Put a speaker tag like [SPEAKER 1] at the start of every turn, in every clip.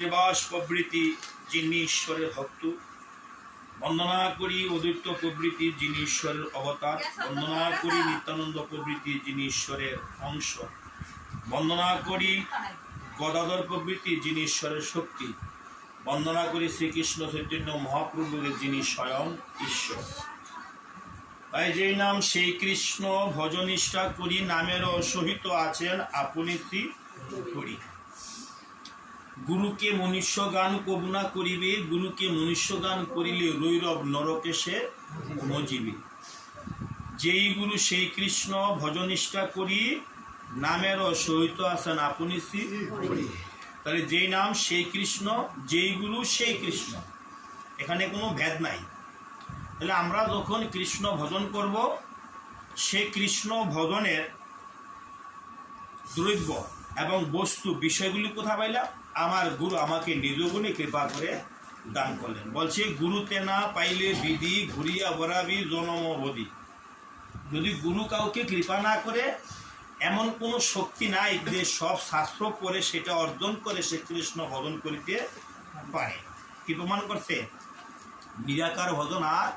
[SPEAKER 1] নিবাস প্রবৃতি যিনি ঈশ্বরের ভক্ত, বন্দনা করি অদ্বৈত প্রবৃতি যিনি ঈশ্বরের অবতার, বন্দনা করি নিত্যানন্দ প্রবৃতি যিনি ঈশ্বরের অংশ, বন্দনা করি গদাধর প্রবৃতি যিনি ঈশ্বরের শক্তি, বন্দনা করি শ্রীকৃষ্ণ চৈতন্য মহাপ্রভুকে যিনি স্বয়ং ঈশ্বর। তাই যেই নাম সেই কৃষ্ণ ভজনিষ্ঠা করি, নামেরও সহিত আছেন আপনি শ্রী করি গুরুকে মনুষ্য গান কবুনা করিবে, গুরুকে মনুষ্য গান করিলে রৈরব নরকে সে মজিবে যেই গুরু সেই কৃষ্ণ, ভজনিষ্ঠা করি নামেরও সহিত আছেন আপনি। তাহলে যেই নাম সেই কৃষ্ণ, যেই গুরু সেই কৃষ্ণ। এখানে কোনো ভেদ নাই। তাহলে আমরা যখন কৃষ্ণ ভজন করব, সে কৃষ্ণ ভজনের দ্রব্য এবং বস্তু বিষয়গুলি কোথায় পাইলাম? আমার গুরু আমাকে নিজ গুণে কৃপা করে দান করলেন। বলছে গুরুতে না পাইলে বিধি ঘুরিয়া বরাবি জনম বদি যদি গুরু কাউকে কৃপা না করে, এমন কোনো শক্তি নাই যে সব শাস্ত্র পড়ে সেটা অর্জন করে সে কৃষ্ণ ভজন করিতে পারে। কি প্রমাণ করছে? নিরাকার ভজন আর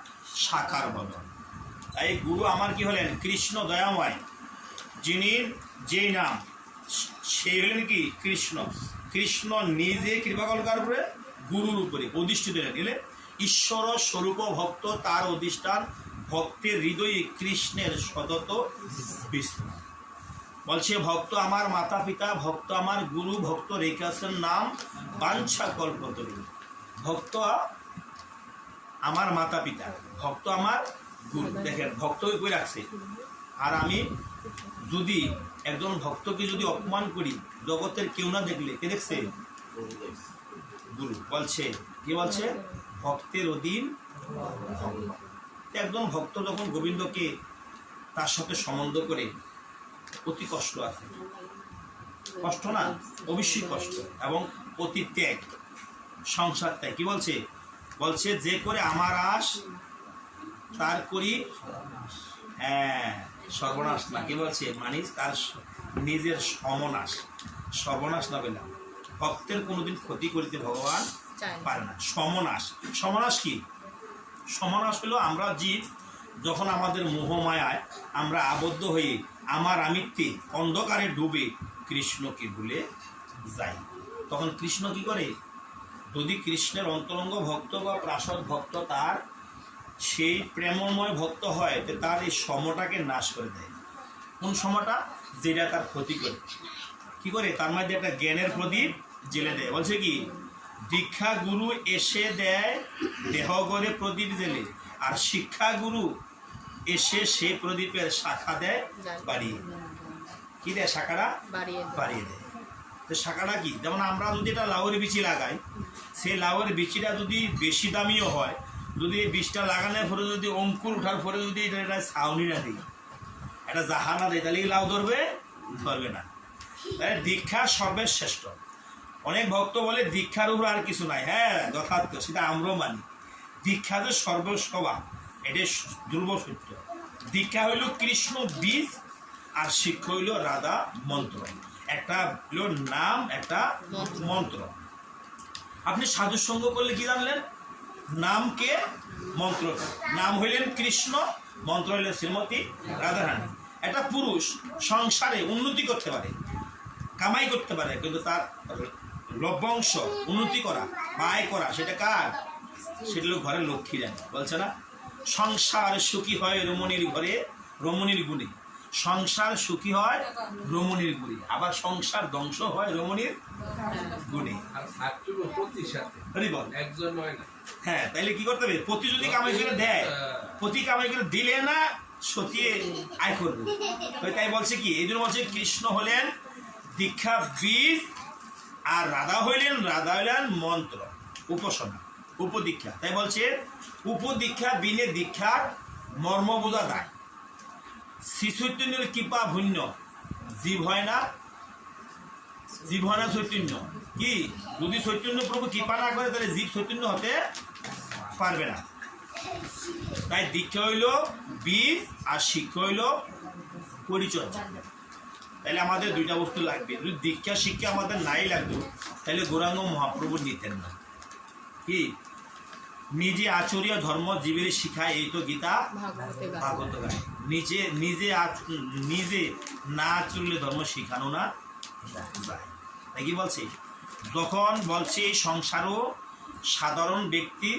[SPEAKER 1] সাকার ভজন। তাই গুরু আমার কি হলেন? কৃষ্ণ দয়াময়। যিনি যেই নাম সেই হলেন কি? কৃষ্ণ। কৃষ্ণ নিজে কৃপা কার উপরে? গুরুর উপরে, অধিষ্ঠিত গেলে। ঈশ্বর স্বরূপ ভক্ত, তার অধিষ্ঠান ভক্তের হৃদয়ে কৃষ্ণের সতত বিশ্রাম বলছে, ভক্ত আমার মাতা পিতা, ভক্ত আমার গুরু, ভক্ত রেখাসের নাম বাঞ্ছা কল্পতরু। ভক্ত আমার মাতা পিতা, ভক্ত আমার গুরু। দেখেন ভক্তকে কই রাখছে? আর আমি যদি একজন ভক্তকে যদি অপমান করি, জগতের কেউ না দেখলে, কে দেখছে? গুরু। বলছে, কি বলছে? ভক্তের অধীন একজন ভক্ত যখন গোবিন্দকে তার সাথে সম্বন্ধ করে, অতি কষ্ট আছে। কষ্ট না, অবশ্যই কষ্ট এবং অতি ত্যাগ, সংসার ত্যাগ। কি বলছে? বলছে, যে করে আমার আশ, তার করি হ্যাঁ সর্বনাশ না কি বলছে? মানে তার নিজের সমনাশ সর্বনাশ নবে না। ভক্তের কোনোদিন ক্ষতি করিতে ভগবান পারে না। সমনাশ। সমনাশ কি? সমনাশ হলো আমরা জীব যখন আমাদের মোহমায়ায় আমরা আবদ্ধ হয়ে আমার আমিত্বে অন্ধকারে ডুবে কৃষ্ণকে ভুলে যাই। তখন কৃষ্ণ কি করে? যদি কৃষ্ণের অন্তরঙ্গ ভক্ত বা প্রাসদ ভক্ত তার সেই প্রেমময় ভক্ত হয় তো তার এই সমটাকে নাশ করে দেয়। কোন সমটা যেটা তার ক্ষতি করে। কি করে? তার মধ্যে একটা জ্ঞানের প্রদীপ জেলে দেয়। বলছে কি দীক্ষা গুরু এসে দেয় দেহ গড়ে প্রদীপ জেলে আর শিক্ষা গুরু এসে সে প্রদীপের শাখা দেয় বাড়িয়ে কি দেয় শাখাটা?
[SPEAKER 2] বাড়িয়ে দেয়।
[SPEAKER 1] বাড়িয়ে দেয়। তো শাখাটা কি? যেমন আমরা যদি এটা লাউয়ের বিচি লাগাই সেই লাউয়ের বিচিটা যদি বেশি দামিও হয় যদি এই বীজটা লাগানোর পরে যদি অঙ্কুর ওঠার পরে যদি এটা এটা ছাউনি না দিই একটা জাহানা দেয় তাহলে লাউ ধরবে? ধরবে না। তাই দীক্ষা সর্বশ্রেষ্ঠ। অনেক ভক্ত বলে, দীক্ষার উপর আর কিছু নাই। হ্যাঁ যথার্থ, সেটা আমরাও মানি। দীক্ষা যে সর্বসভা এটা ধ্রুব সত্য দীক্ষা হইল কৃষ্ণ বীজ, আর শিক্ষা হইল রাধা মন্ত্র। একটা নাম, একটা মন্ত্র। আপনি সাধু সঙ্গ করলে কি জানলেন? নামকে মন্ত্র নাম হইলেন কৃষ্ণ মন্ত্র হইলেন শ্রীমতী রাধারানী। একটা পুরুষ সংসারে উন্নতি করতে পারে কামাই করতে পারে কিন্তু তার লভ্যাংশ উন্নতি করা বা আয় করা সেটা কার? সেটা ঘরের লক্ষ্মী রানী বলছে না? সংসার সুখী হয় রমণীর ঘরে রমণীর গুণে। সংসার সুখী হয় রমণীর গুণে। আবার সংসার ধ্বংস হয় রমণীর গুণে।
[SPEAKER 3] একজন নয় না।
[SPEAKER 1] হ্যাঁ কি করতে হবে? কামাই করে দেয়। প্রতি কামাই করে দিলে না, সতিয়ে আয় করবে। তাই বলছে কি, এই জন্য বলছে কৃষ্ণ হলেন দীক্ষা বীজ আর রাধা হইলেন রাধা হইলেন মন্ত্র, উপাসনা, উপদীক্ষা। তাই বলছে, উপদীক্ষা বিনে দীক্ষার মর্ম বোঝা দায়। শ্রী চৈতন্যের কৃপা ভূন্য জীব হয় না, জীব হয় না চৈতন্য। কি? যদি চৈতন্য প্রভু কৃপা না করে, তাহলে জীব চৈতন্য হতে পারবে না। তাই দীক্ষা হইল বীজ আর শিক্ষা হইল পরিচর্যা। তাহলে আমাদের দুইটা বস্তু লাগবে। যদি দীক্ষা, শিক্ষা আমাদের নাই লাগতো, তাহলে গৌরাঙ্গ মহাপ্রভু নিতেন না। কি? নিজে আচরীয় ধর্ম জীবের শিখায় এই তো গীতা
[SPEAKER 2] ভাগবতে
[SPEAKER 1] নিজে নিজে নিজে না আচরলে ধর্ম শিখানো না যায়। তাই কি বলছে? যখন বলছে, সংসারও সাধারণ ব্যক্তি,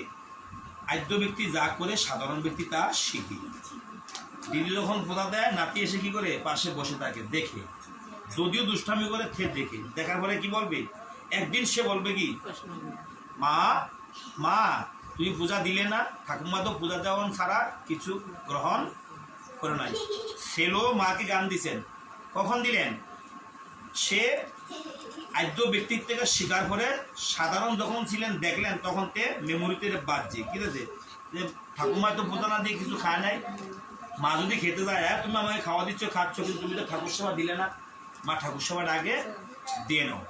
[SPEAKER 1] আদ্য ব্যক্তি যা করে সাধারণ ব্যক্তি তা শিখে। দিদি যখন পোতা দেয়, নাতি এসে কি করে? পাশে বসে থাকে, দেখে। যদিও দুষ্টামি করে থে দেখে। দেখার পরে কি বলবে? একদিন সে বলবে কি, মা মা, তুমি পূজা দিলে না? ঠাকুমা তো পূজা দেওয়ান ছাড়া কিছু গ্রহণ করে নাই। সেলো মাকে গান দিছেন। কখন দিলেন? সে আদ্য ব্যক্তির থেকে স্বীকার করে সাধারণ যখন ছিলেন, দেখলেন, তখন তে মেমোরিতে বাজছে। ঠিক আছে যে? ঠাকুমা তো পূজা না দিয়ে কিছু খায় নাই। মা যদি খেতে যায় হ্যাঁ তুমি আমাকে খাওয়া দিচ্ছ, খাচ্ছ, কিন্তু তুমি তো ঠাকুর সেবা দিলে না। মা ঠাকুর সেবাটা আগে দিয়ে নাও।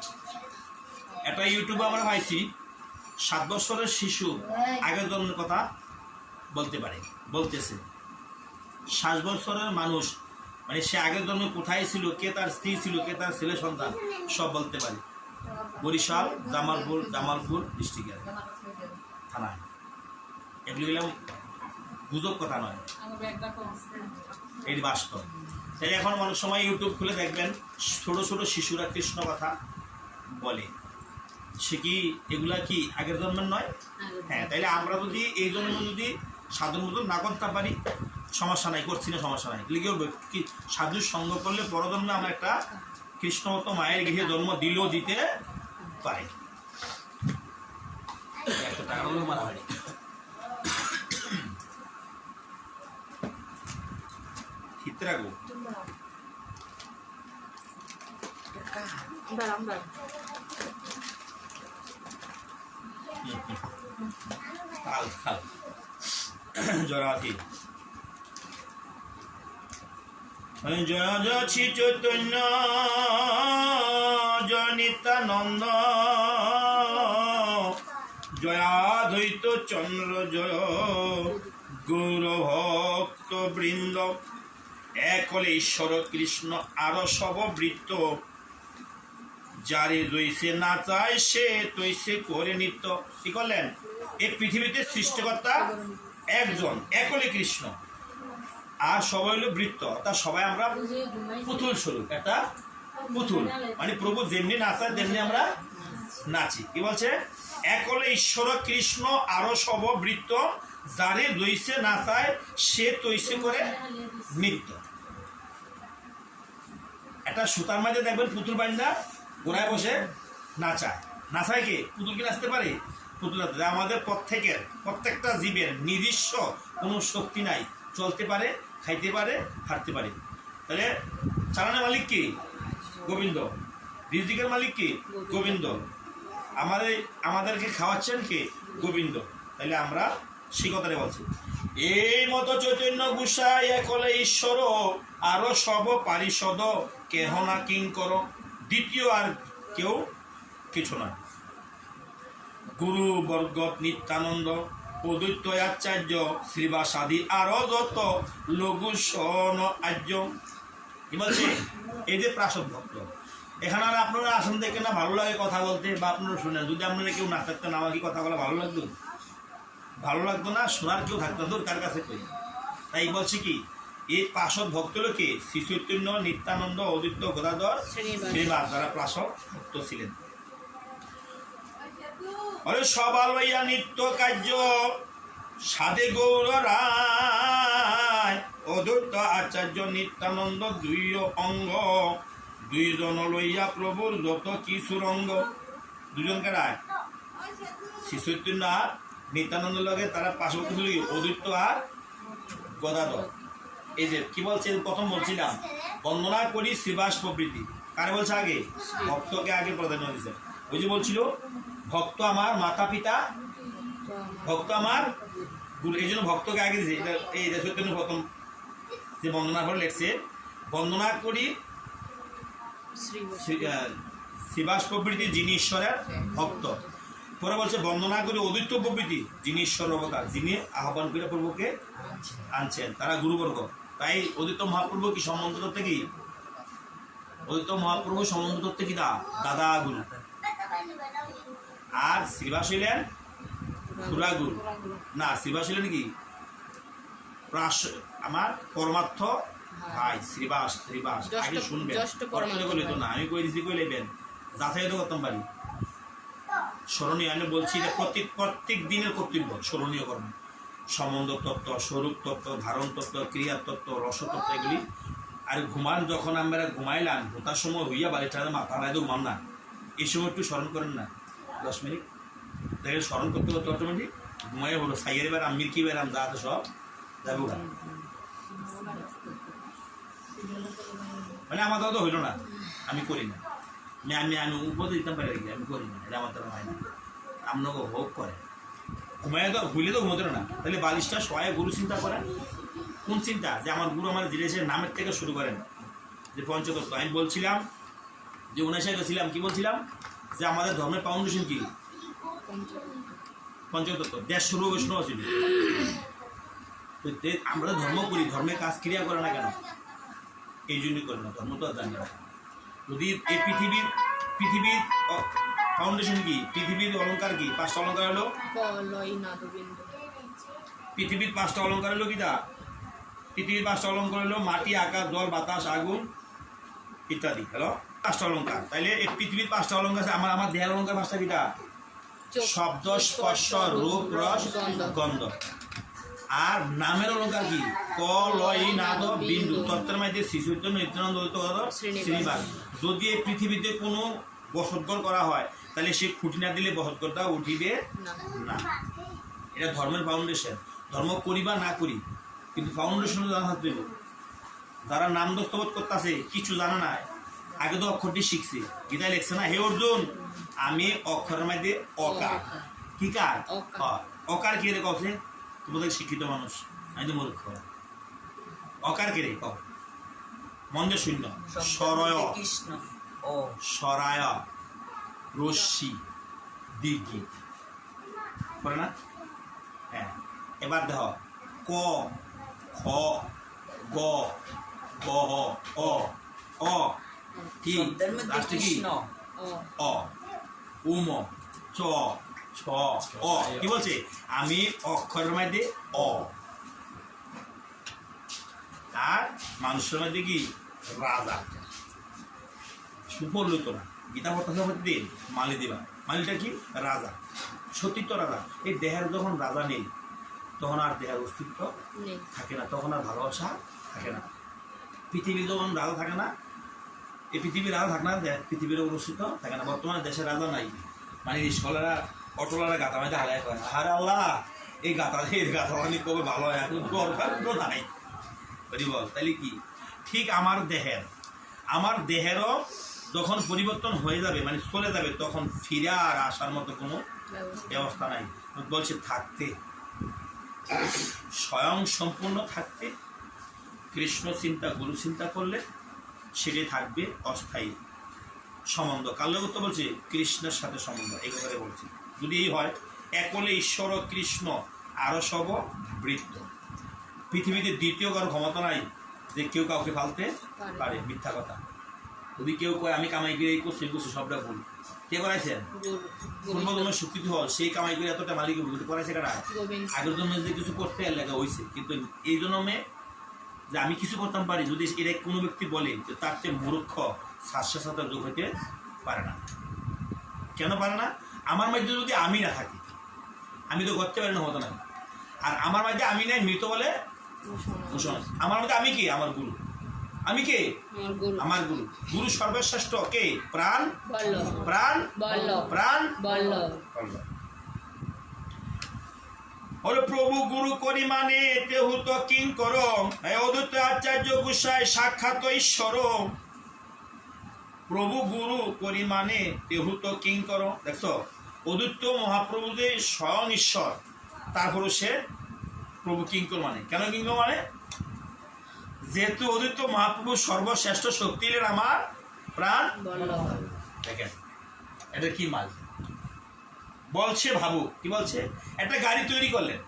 [SPEAKER 1] একটা ইউটিউবে আমরা পাইছি, সাত বছরের শিশু আগের জন্মের কথা বলতে পারে, বলতেছে। সাত বছরের মানুষ মানে সে আগের জন্মে কোথায় ছিল কে তার স্ত্রী ছিল কে তার ছেলে সন্তান সব বলতে পারে। বরিশাল জামালপুর জামালপুর ডিস্ট্রিক্টের থানায়। এগুলি গেলাম গুজব কথা নয়। এটি বাস্তব। তাই এখন অনেক সময় ইউটিউব খুলে দেখবেন ছোট ছোট শিশুরা কৃষ্ণ কথা বলে। সে কি এগুলা কি আগের জন্মের নয়? হ্যাঁ। তাইলে আমরা যদি এই জন্ম যদি সাধুর মতো না করতে পারি সমস্যা নাই করছি না সমস্যা নাই। কি করব কি সাধুর সঙ্গ করলে পরজন্মে আমরা একটা কৃষ্ণমত মায়ের গৃহে জন্ম দিলেও দিতে পারি। একশো টাকা হলেও চিত্রাগো জরাতি জয় শ্রী চৈতন্য জয় নিত্যানন্দ জয়াদ্বৈত চন্দ্র জয়, গৌর ভক্ত বৃন্দ, একলে ঈশ্বর কৃষ্ণ আরও সববৃত্ত যারে জৈসে না চায় সে তৈসে করে নিত্য। কি করলেন? এই পৃথিবীতে সৃষ্টিকর্তা একজন, একলে কৃষ্ণ। আর সবাই হলো বৃত্ত। অর্থাৎ সবাই আমরা পুতুল স্বরূপ, একটা পুতুল। মানে প্রভু যেমনি নাচায় তেমনি আমরা নাচি। কি বলছে? একলে ঈশ্বর, কৃষ্ণ, আরও সব বৃত্ত, যারে জৈসে নাচায়, সে তৈসে করে নৃত্য। একটা সুতার মাঝে দেখবেন পুতুল বান্ধা গোড়ায় বসে নাচায়। নাচায় কে? পুতুল কি নাচতে পারে? পুতুল আমাদের প্রত্যেকের, প্রত্যেকটা জীবের নিজস্ব কোনো শক্তি নাই। চলতে পারে খাইতে পারে হাঁটতে পারে। তাহলে চালানের মালিক কি? গোবিন্দ। রিজিকের মালিক কি? গোবিন্দ। আমাদের, আমাদেরকে খাওয়াচ্ছেন কে? গোবিন্দ। তাহলে আমরা সে কথাটা বলছি। এই মতো চৈতন্য গুসাই একলে ঈশ্বর, আরও সব পারিষদ কেহ না কিং করো। দ্বিতীয় আর কেউ কিছু না গুরু বর্গত নিত্যানন্দ অদ্বৈত আচার্য শ্রীবাসাদি আরও যত লঘু সন আর্য। কি বলছে? এই যে প্রাসদ ভক্ত এখানে আর আপনারা আসন দেখে না ভালো লাগে কথা বলতে বা আপনারা শুনেন। যদি আপনারা কেউ না থাকতেন আমার কি কথা বলা ভালো লাগতো? ভালো লাগতো না? শোনার কেউ থাকতো না? কার কাছে কই? তাই বলছি কি এই পাশদ ভক্ত লোকে শ্রী চৈতন্য নিত্যানন্দ অদিত্য গদাধর। শ্রীবাস যারা পাশদ ভক্ত ছিলেন। অরে সবা লইয়া নিত্য কার্য সাধে গৌর রায়। অদ্বৈত আচার্য নিত্যানন্দ দুই অঙ্গ। দুইজন লইয়া প্রভুর যত কিছু রঙ্গ দুজনকে রায়। শিশুচৈতন্য আর নিত্যানন্দ লগে তারা পাশাপাশি ছিল কি? অদ্বৈত আর গদাধর। এই যে, কি বলছে? প্রথম বলছিলাম, বন্দনা করি শ্রীবাস প্রবৃতি কারে বলছে আগে? ভক্তকে আগে প্রাধান্য দিচ্ছে ওই যে বলছিল ভক্ত আমার মাতা পিতা ভক্ত আমার গুরু এই জন্য ভক্তকে আগে এই এটা সত্যি প্রথম যে বন্দনা করে লেখছে বন্দনা করি শ্রীবাস প্রবৃতি যিনি ঈশ্বরের ভক্ত। পরে বলছে বন্দনা করি অদ্বৈত প্রবৃতি যিনি ঈশ্বর অবতার যিনি আহ্বান করে প্রভুকে আনছেন তারা গুরুবর্গ। তাই অদ্বৈত মহাপ্রভু কি সম্বন্ধ করতে কি? তো মহাপ্রভু সম্বন্ধ তত্ত্বে কি দা? দাদা গুরু। আর শ্রীবাস হইলেন খুরা না শ্রীবাস হইলেন কি? প্রাস আমার পরমার্থ ভাই শ্রীবাস শ্রীবাস। আগে শুনবেন। করে তো না। আমি কই দিছি কই লেবেন যাচাই তো করতাম পারি স্মরণীয় আমি বলছি যে প্রত্যেক প্রত্যেক দিনের কর্তব্য স্মরণীয় কর্ম। সম্বন্ধ তত্ত্ব স্বরূপ তত্ত্ব ধারণ তত্ত্ব ক্রিয়া তত্ত্ব রসতত্ত্ব এগুলি। আর ঘুমান যখন আমরা ঘুমাইলাম ঘুমার সময় হইয়া বাড়িটা মাথা তো ঘুমান না। এই সময় একটু স্মরণ করেন না। দশ মিনিট। দেখেন স্মরণ করতে করতে অটোমেটিক ঘুমাই হলো সাইয়ের বের আমির কি বেরাম যা সব যাব মানে আমার দাদা হইল না। আমি করি না। আমি আমি আমি উপরে দিতাম পারি? আমি করি না। এটা আমার দ্বারা হয় না। আপনাকে হোক করে। ঘুমায় তো ভুলে তো ঘুমোতে না। তাহলে বালিশটা সবাই গুরু চিন্তা করেন। কোন চিন্তা? যে আমার গুরু আমার জিনিসের নামের থেকে শুরু করেন। যে পঞ্চতত্ত্ব আমি বলছিলাম যে উনিশে গেছিলাম, কি বলছিলাম? যে আমাদের ধর্মের ফাউন্ডেশন কি? পঞ্চতত্ত্ব। দেশ শুরু বৈষ্ণব আছে আমরা ধর্ম করি, ধর্মের কাজ ক্রিয়া করে না কেন? এই জন্যই করে না, ধর্ম তো আর জানি না। যদি এই পৃথিবীর পৃথিবীর ফাউন্ডেশন কি? পৃথিবীর অলংকার কি? পাঁচটা অলংকার হলো? পৃথিবীর পাঁচটা অলংকার হলো কিটা পৃথিবীর পাঁচটা অলংকার হলো মাটি, আকাশ, জল, বাতাস, আগুন ইত্যাদি। হ্যালো পাঁচটা অলঙ্কার তাইলে এই পৃথিবীর পাঁচটা অলঙ্কার আছে, আমার আমার দেহের অলঙ্কার পাঁচটা কিটা শব্দ স্পর্শ রূপ রস
[SPEAKER 2] গন্ধ।
[SPEAKER 1] আর নামের অলঙ্কার কি? ক লয় নাদ বিন্দু। তত্ত্বের মধ্যে শিশুত্ব নিত্যানন্দ দ্বৈতগত
[SPEAKER 2] শ্রীনিবাস।
[SPEAKER 1] যদি এই পৃথিবীতে কোনো বসতঘর করা হয় তাহলে সে খুঁটি না দিলে বসতঘরটা উঠিবে
[SPEAKER 2] না।
[SPEAKER 1] এটা ধর্মের ফাউন্ডেশন ধর্ম করি বা না করি কিন্তু ফাউন্ডেশন জানা থাকতে যারা নাম দস্তবোধ করতেছে কিছু জানা না। আগে তো অক্ষরটি শিখছে। গীতায় লেখছে না হে অর্জুন আমি অক্ষরের মধ্যে অকার। কি কার?
[SPEAKER 2] অকার।
[SPEAKER 1] কে রে কছে তোমাদের শিক্ষিত মানুষ। আমি তো মূর্খ। অকার কে রে? ক মন্দ শূন্য। সরয়।
[SPEAKER 4] কৃষ্ণ। ও।
[SPEAKER 1] সরায়। রশ্মি। দীর্ঘি করে না? হ্যাঁ। এবার দেখ ক। খ। গ। গ। অ অ। কি লাস্টে কি অ উম চ ছ অ কি বলছে আমি অক্ষরের মধ্যে অ আর মানুষের মধ্যে কি রাজা সুপর্লিত না গীতা মধ্যে দিন মালি দিবা মালিটা কি রাজা সতীত্ব রাজা এই দেহের যখন রাজা নেই তখন আর দেহের অস্তিত্ব থাকে না তখন আর ভালোবাসা থাকে না পৃথিবীর যখন রাজা থাকে না এই পৃথিবীর রাজা থাকে না পৃথিবীর অস্তিত্ব থাকে না বর্তমানে দেশের রাজা নাই। মানে স্কলাররা অটোলারা গাতা মাঝে হালায় করে আরে আল্লাহ এই গাতা এই গাতা মানে কবে ভালো হয়? এখন দরকার তো নাই। বল? তাহলে কি? ঠিক আমার দেহের আমার দেহেরও যখন পরিবর্তন হয়ে যাবে মানে চলে যাবে তখন ফিরে আর আসার মতো কোনো
[SPEAKER 2] ব্যবস্থা
[SPEAKER 1] ব্যবস্থা নাই। বলছে থাকতে। স্বয়ং সম্পূর্ণ থাকতে কৃষ্ণ চিন্তা গুরু চিন্তা করলে সেটি থাকবে অস্থায়ী সম্বন্ধ। কাল্যগত বলছে? কৃষ্ণের সাথে সম্বন্ধ এই কথাটা বলছে। যদি এই হয় একলে ঈশ্বর ও কৃষ্ণ আরও সব বৃত্ত। পৃথিবীতে দ্বিতীয় কারও ক্ষমতা নাই যে কেউ কাউকে ফালতে
[SPEAKER 2] পারে।
[SPEAKER 1] মিথ্যা কথা। যদি কেউ কয় আমি কামাই করে এই করছি করছি সবটা ভুল। কে করাইছেন পূর্বজন্মের স্বীকৃতি হল সেই কামাই করে এতটা মালিক ভুল। করাইছে কারা? আগের জন্মে যে কিছু করতে লেখা হয়েছে কিন্তু এই জন্মে যে আমি কিছু করতাম পারি যদি এটা কোনো ব্যক্তি বলে যে তার চেয়ে মূর্খ শ্বাসের যোগ হইতে পারে না। কেন পারে না? আমার মধ্যে যদি আমি না থাকি আমি তো করতে পারি না হতো না। আর আমার মধ্যে আমি নাই মৃত বলে আমার মধ্যে আমি কি? আমার গুরু। আমি কে?
[SPEAKER 2] আমার গুরু।
[SPEAKER 1] গুরু। গুরু সর্বশ্রেষ্ঠ কে? প্রাণ? প্রাণ? প্রাণ?
[SPEAKER 2] বল্লভ।
[SPEAKER 1] প্রভু গুরু করি মানে তেহু তো কিং করম। হে অদ্বৈত আচার্য গোসাই সাক্ষাৎ ঈশ্বর প্রভু গুরু করি মানে তেহু তো কিং কর দেখছ অদ্বৈত মহাপ্রভু যে স্বয়ং ঈশ্বর তারপরে সে প্রভু কিঙ্কর মানে। কেন কিঙ্কর মানে? যেহেতু অদ্বৈত মহাপ্রভু সর্বশ্রেষ্ঠ শক্তি আমার প্রাণ। দেখেন এটা কি মাল? বলছে, ভাবু, কি বলছে? একটা গাড়ি তৈরি করলেন।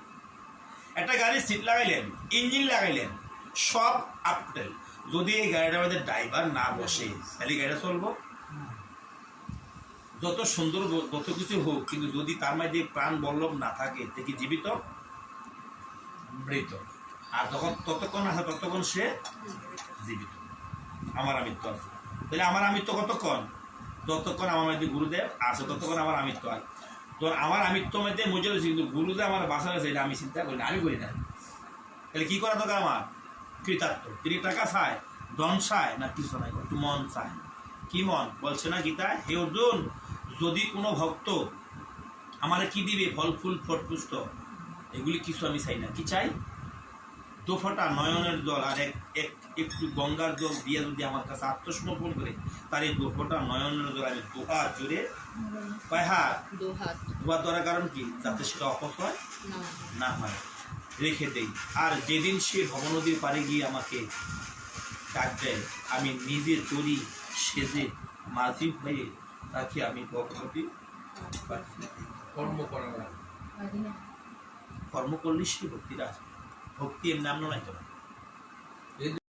[SPEAKER 1] একটা গাড়ির সিট লাগাইলেন ইঞ্জিন লাগাইলেন, সব আপটেল যদি এই গাড়িটার মধ্যে ড্রাইভার না বসে, তাহলে গাড়িটা চলবো। যত সুন্দর, যত কিছু হোক, কিন্তু যদি তার মধ্যে প্রাণ বল্লভ না থাকে তে কি জীবিত? মৃত। আর তখন ততক্ষণ আসে ততক্ষণ সে জীবিত। আমার আমিত্ব তাহলে আমার আমিত্ব কতক্ষণ? যতক্ষণ আমার মধ্যে গুরুদেব আছে, ততক্ষণ আমার আমিত্ব আছে। তো আমার আমিত্ব মধ্যে মজা কিন্তু কিন্তু যে আমার বাসা আছে এটা আমি চিন্তা করি না, আমি করি না। তাহলে কী করা দরকার আমার? কৃতার্থ। তিনি টাকা চায়, ধন চায়, না কিছু নাই একটু মন চায়। কি মন? বলছে না গীতায় হে অর্জুন, যদি কোনো ভক্ত আমার কি দিবে? ফল, ফুল, ফটপুষ্ট, এগুলি কিছু আমি চাই না। কি চাই? দু ফোঁটা নয়নের জল আর এক এক একটু গঙ্গার জল দিয়ে যদি আমার কাছে আত্মসমর্পণ করে তার এই দু ফোঁটা নয়নের জল আমি দোহা জুড়ে পায় হাত।
[SPEAKER 2] দু হাত
[SPEAKER 1] ধোয়া দেওয়ার কারণ কি? যাতে সেটা অপচয়
[SPEAKER 2] না
[SPEAKER 1] না হয়। রেখে দেই। আর যেদিন সে ভবনদীর পারে গিয়ে আমাকে ডাক দেয় আমি নিজে তরি সেজে মাঝি হয়ে তাকে আমি ভগবতী
[SPEAKER 3] কর্ম করা না।
[SPEAKER 1] কর্ম করলে সে ভক্তিরা আসবে ভক্তি এর নাম নয় তো